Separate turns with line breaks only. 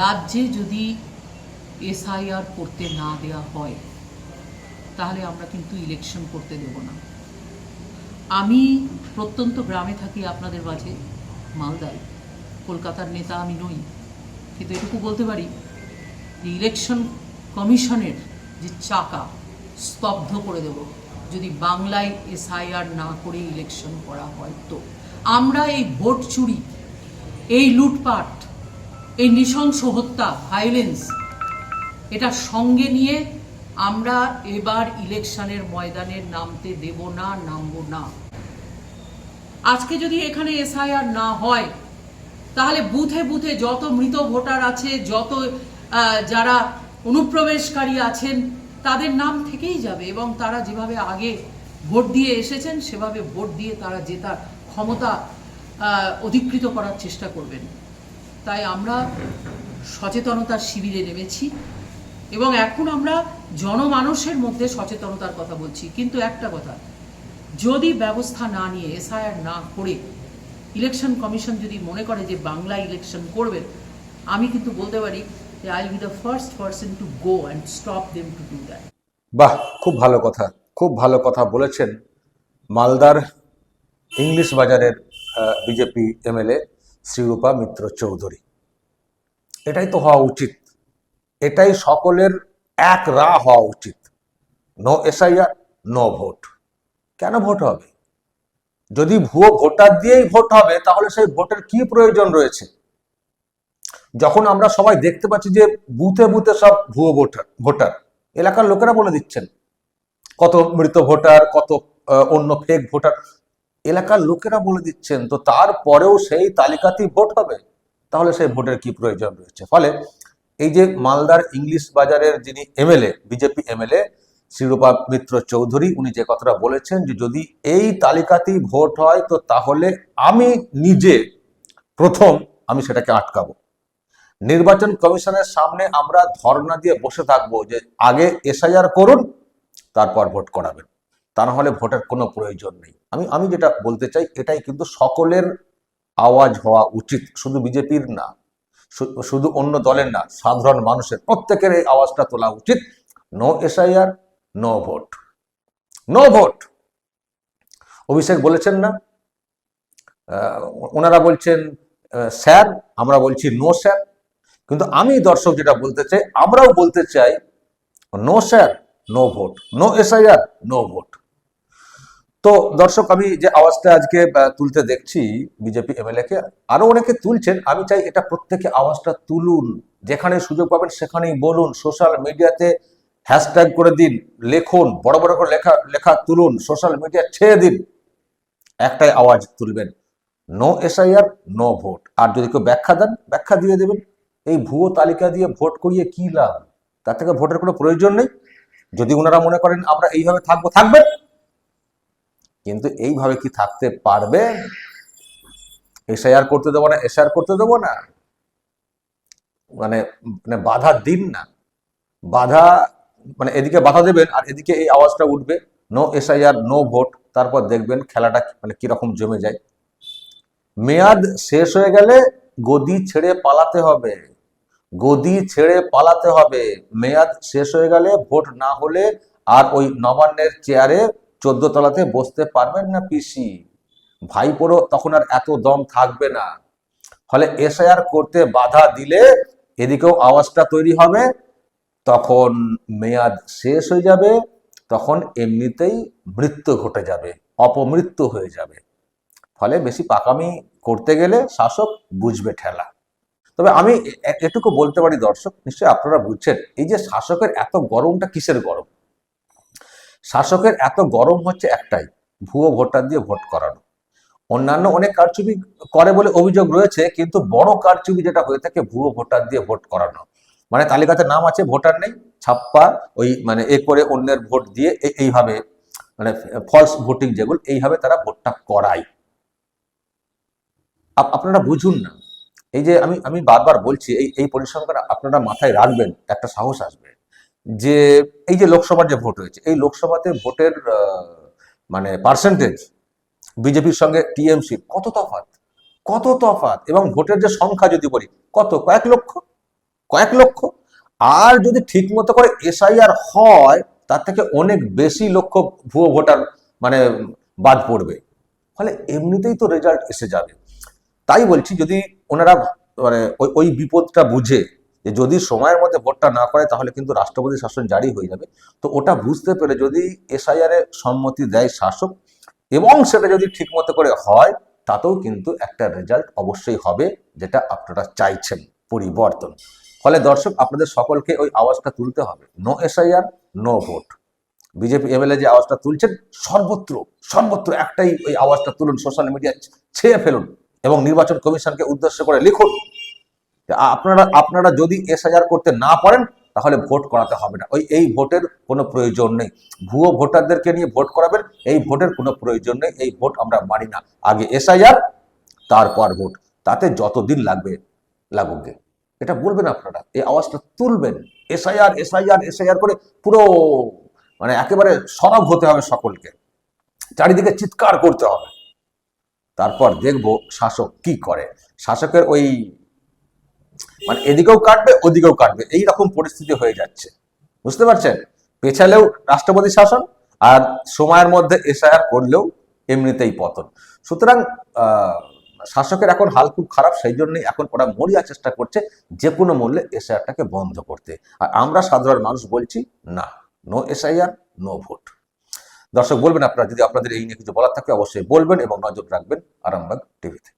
রাজ্যে যদি এসআইআর করতে না দেওয়া হয়, তাহলে আমরা কিন্তু ইলেকশন করতে দেব না। আমি প্রত্যন্ত গ্রামে থাকি আপনাদের মাঝে, মালদায়। কলকাতার নেতা আমি নই, কিন্তু এটুকু বলতে পারি, যে ইলেকশন কমিশনের যে চাকা স্তব্ধ করে দেব, যদি বাংলায় এসআইআর না করে ইলেকশন করা হয় তো। আমরা এই ভোট চুরি, এই লুটপাট এই নৃশংস হত্যা ভায়োলেন্স এটা সঙ্গে নিয়ে আমরা এবার ইলেকশনের ময়দানে নামতে দেব না, নামবো না। আজকে যদি এখানে এসআইআর না হয়, তাহলে বুথে বুথে যত মৃত ভোটার আছে, যত যারা অনুপ্রবেশকারী আছেন, তাদের নাম থেকেই যাবে এবং তারা যেভাবে আগে ভোট দিয়ে এসেছেন, সেভাবে ভোট দিয়ে তারা জেতার ক্ষমতা অধিকৃত করার চেষ্টা করবেন। তাই আমরা সচেতনতার শিবিরে নেমেছি এবং এখন আমরা জনমানুষের মধ্যে সচেতনতার কথা বলছি। কিন্তু একটা কথা, যদি ব্যবস্থা না নিয়ে, এসআইআর না করে ইলেকশন কমিশন যদি মনে করে যে বাংলা ইলেকশন করবেন আমি কিন্তু বলতে পারি যে I be the first person to go and stop them to do that
বাহ, খুব ভালো কথা, খুব ভালো কথা বলেছেন মালদার ইংলিশ বাজারের বিজেপি এমএলএ। শ্রীরূপা মিত্র চৌধুরী। এটাই তো হওয়া উচিত। এটাই সকলের এক রা হওয়া উচিত। নো এসআইআর নো ভোট কেন ভোট হবে? যদি ভুয়ো ভোটার দিয়েই ভোট হবে, তাহলে সেই ভোটের কি প্রয়োজন রয়েছে? যখন আমরা সবাই দেখতে পাচ্ছি যে বুথে বুথে সব ভুয়ো ভোটার ভোটার এলাকার লোকেরা বলে দিচ্ছেন, কত মৃত ভোটার কত অন্য ফেক ভোটার এলাকার লোকেরা বলে দিচ্ছেন, তো তারপরেও সেই তালিকাতেই ভোট হবে? তাহলে সেই ভোটের কি প্রয়োজন রয়েছে? ফলে এই যে মালদার ইংলিশ বাজারের যিনি MLA, BJP MLA, Shrirupa Mitra Chowdhury, উনি যে কথাটা বলেছেন যে যদি এই তালিকাতেই ভোট হয়, তো তাহলে আমি নিজে প্রথম আমি সেটাকে আটকাবো। নির্বাচন কমিশনের সামনে আমরা ধর্ণা দিয়ে বসে থাকব যে আগে এসআইআর করুন, তারপর ভোট করাবেন। তা না হলে ভোটের কোনো প্রয়োজন নেই। আমি আমি যেটা বলতে চাই, এটাই কিন্তু সকলের আওয়াজ হওয়া উচিত। শুধু বিজেপির না শুধু অন্য দলের না, সাধারণ মানুষের প্রত্যেকের এই আওয়াজটা তোলা উচিত। No SIR no vote no vote Abhishek বলেছেন না। ওনারা বলছেন স্যার, আমরা বলছি নো স্যার কিন্তু আমি দর্শক যেটা বলতে চাই, আমরাও বলতে চাই no sir no vote no SIR no vote তো দর্শক, আমি যে আওয়াজটা আজকে তুলতে দেখছি, বিজেপি এমএলএ কে আরও অনেকে তুলছেন, আমি চাই এটা প্রত্যেকে আওয়াজটা তুলুন, যেখানে সুযোগ পাবেন সেখানেই বলুন সোশ্যাল মিডিয়াতে হ্যাশট্যাগ করে দিন, লেখুন, বড় বড় করে লেখা লেখা তুলুন সোশ্যাল মিডিয়া ছেড়ে দিন, একটাই আওয়াজ তুলবেন নো এসআইআর নো ভোট আর যদি কেউ ব্যাখ্যা দেন, ব্যাখ্যা দিয়ে দেবেন, এই ভুয়ো তালিকা দিয়ে ভোট করিয়ে কি লাভ, তার থেকে ভোটের কোনো প্রয়োজন নেই, যদি ওনারা মনে করেন আমরা এইভাবে থাকব, থাকবেন কিন্তু এইভাবে কি থাকতে পারবেন এসআইআর করতে দেবো না এসআইআর করতে দেবো না? মানে মানে বাধা দিন না। বাধা মানে এদিকে বাধা দেবেন আর এদিকে এই আওয়াজটা উঠবে। নো এসআইআর নো ভোট তারপর দেখবেন খেলাটা মানে কীরকম জমে যায়। মেয়াদ শেষ হয়ে গেলে গদি ছেড়ে পালাতে হবে। গদি ছেড়ে পালাতে হবে। মেয়াদ শেষ হয়ে গেলে ভোট না হলে আর ওই নবান্নের চেয়ারে চোদ্দ তলাতে বসতে পারবেন না পিসি। ভাইপোরও তখন আর এত দম থাকবে না। ফলে এসআইআর করতে বাধা দিলে এদিকেও আওয়াজটা তৈরি হবে। তখন মেয়াদ শেষ হয়ে যাবে, তখন এমনিতেই মৃত্যু ঘটে যাবে, অপমৃত্যু হয়ে যাবে। ফলে বেশি পাকামি করতে গেলে শাসক বুঝবে ঠেলা। তবে আমি এটুকু বলতে পারি দর্শক, নিশ্চয়ই আপনারা বুঝছেন, এই যে শাসকের এত গরমটা কিসের গরম? শাসকের এত গরম হচ্ছে একটাই, ভুয়ো ভোটার দিয়ে ভোট করানো। অন্যান্য অনেক কারচুপি করে বলে অভিযোগ রয়েছে, কিন্তু বড় কারচুপি যেটা হয়ে থাকে ভুয়ো ভোটার দিয়ে ভোট করানো। মানে তালিকাতে নাম আছে, ভোটার নেই, ছাপ্পা, ওই মানে এ করে অন্যের ভোট দিয়ে এইভাবে মানে ফলস ভোটিং যেগুলো, এইভাবে তারা ভোটটা করায়। আপ- আপনারা বুঝুন না। এই যে আমি আমি বারবার বলছি, এই এই পরিসংখ্যান আপনারা মাথায় রাখবেন, একটা সাহস আসবে। যে এই যে লোকসভার যে ভোট হয়েছে, এই লোকসভাতে ভোটের মানে পার্সেন্টেজ বিজেপির সঙ্গে টিএমসি, কত তফাৎ? কত তফাৎ? এবং ভোটের যে সংখ্যা যদি বলি, কত? কয়েক লক্ষ? কয়েক লক্ষ? আর যদি ঠিক মতো করে এসআইআর হয়, তার থেকে অনেক বেশি লক্ষ ভুয়ো ভোটার মানে বাদ পড়বে। ফলে এমনিতেই তো রেজাল্ট এসে যাবে। তাই বলছি, যদি ওনারা মানে ওই বিপদটা বুঝে যে যদি সময়ের মধ্যে ভোটটা না করে, তাহলে কিন্তু রাষ্ট্রপতি শাসন জারি হয়ে যাবে। তো ওটা বুঝতে পেরে যদি এসআইআর সম্মতি দেয় শাসক এবং সেটা যদি ঠিক মতো করে হয়, তাতেও কিন্তু একটা রেজাল্ট অবশ্যই হবে, যেটা আপনারা চাইছেন পরিবর্তন। ফলে দর্শক, আপনাদের সকলকে ওই আওয়াজটা তুলতে হবে। No SIR no vote BJP MLA যে আওয়াজটা তুলছেন, সর্বত্র সর্বত্র একটাই ওই আওয়াজটা তুলুন সোশ্যাল মিডিয়া ছেয়ে ফেলুন এবং নির্বাচন কমিশনকে উদ্দেশ্য করে লিখুন। আপনারা আপনারা যদি এসআইআর করতে না পারেন, তাহলে ভোট করাতে হবে না। ওই, এই ভোটের কোনো প্রয়োজন নেই। ভুয়ো ভোটারদেরকে নিয়ে ভোট করাবেন, এই ভোটের কোনো প্রয়োজন নেই। এই ভোট আমরা মানি না। আগে এসআইআর, তারপর ভোট। তাতে যতদিন লাগবে, লাগুক এটা বলবেন আপনারা। এই আওয়াজটা তুলবেন। এসআইআর এসআইআর এসআইআর করে পুরো মানে একেবারে সরব হতে হবে সকলকে। চারিদিকে চিৎকার করতে হবে। তারপর দেখব শাসক কি করে। শাসকের ওই মানে এদিকেও কাটবে, ওদিকেও কাটবে। এই রকম পরিস্থিতি হয়ে যাচ্ছে। বুঝতে পারছেন? পেছালেও রাষ্ট্রপতি শাসন আর সময়ের মধ্যে এসআইআর করলেও এমনিতেই পতন। সুতরাং শাসকের এখন হাল খুব খারাপ, সেই জন্যই এখন ওরা মরিয়া চেষ্টা করছে যে কোনো মূল্যে এসআইআরটাকে বন্ধ করতে। আর আমরা সাধারণ মানুষ বলছি, না নো এসআইআর নো ভোট দর্শক, বলবেন আপনারা, যদি আপনাদের এই নিয়ে কিছু বলার থাকে, অবশ্যই বলবেন এবং নজর রাখবেন আরামবাগ টিভিতে।